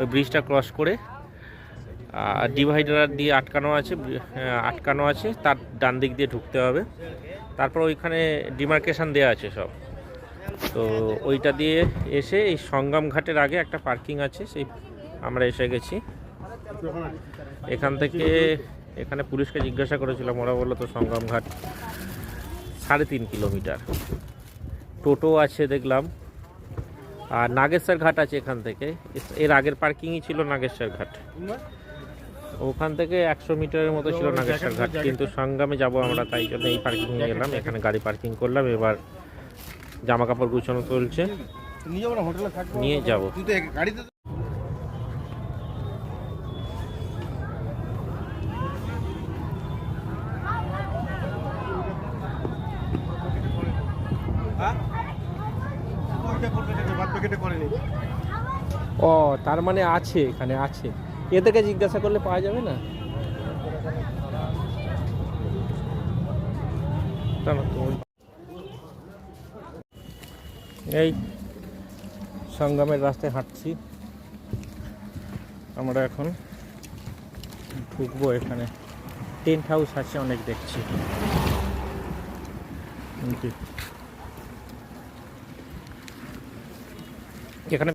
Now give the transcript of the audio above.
ওই ব্রিজটা ক্রস করে, আর ডিভাইডার দিয়ে আটকানো আছে আটকানো আছে, তার ডান দিক দিয়ে ঢুকতে হবে। তারপর ওইখানে ডিমার্কেশন দেওয়া আছে সব। তো ওইটা দিয়ে এসে এই সঙ্গম ঘাটের আগে একটা পার্কিং আছে, সেই আমরা এসে গেছি। এখান থেকে এখানে পুলিশকে জিজ্ঞাসা করেছিলাম, ওরা বলল তো সঙ্গম ঘাট সাড়ে তিন কিলোমিটার। টোটো আছে দেখলাম আর নাগেশ্বর ঘাট আছে এখান থেকে। এর আগের পার্কিংই ছিল নাগেশ্বর ঘাট। ওখান থেকে একশো মিটারের মতো ছিল নাগেশ্বর ঘাট। কিন্তু সংগ্রামে যাব আমরা তাই জন্য এই পার্কিংয়ে গেলাম এখানে গাড়ি পার্কিং করলাম। এবার জামা কাপড় গুছানো চলছে। নিয়ে যাব। না ও, তার মানে আছে এখানে, আছে। এদেরকে জিজ্ঞাসা করলে পাওয়া যাবে না? এই সঙ্গমের রাস্তায় হাঁটছি। আমরা এখন ঢুকবো এখানে। টেন্ট হাউস আছে, অনেক দেখছি। এখানে?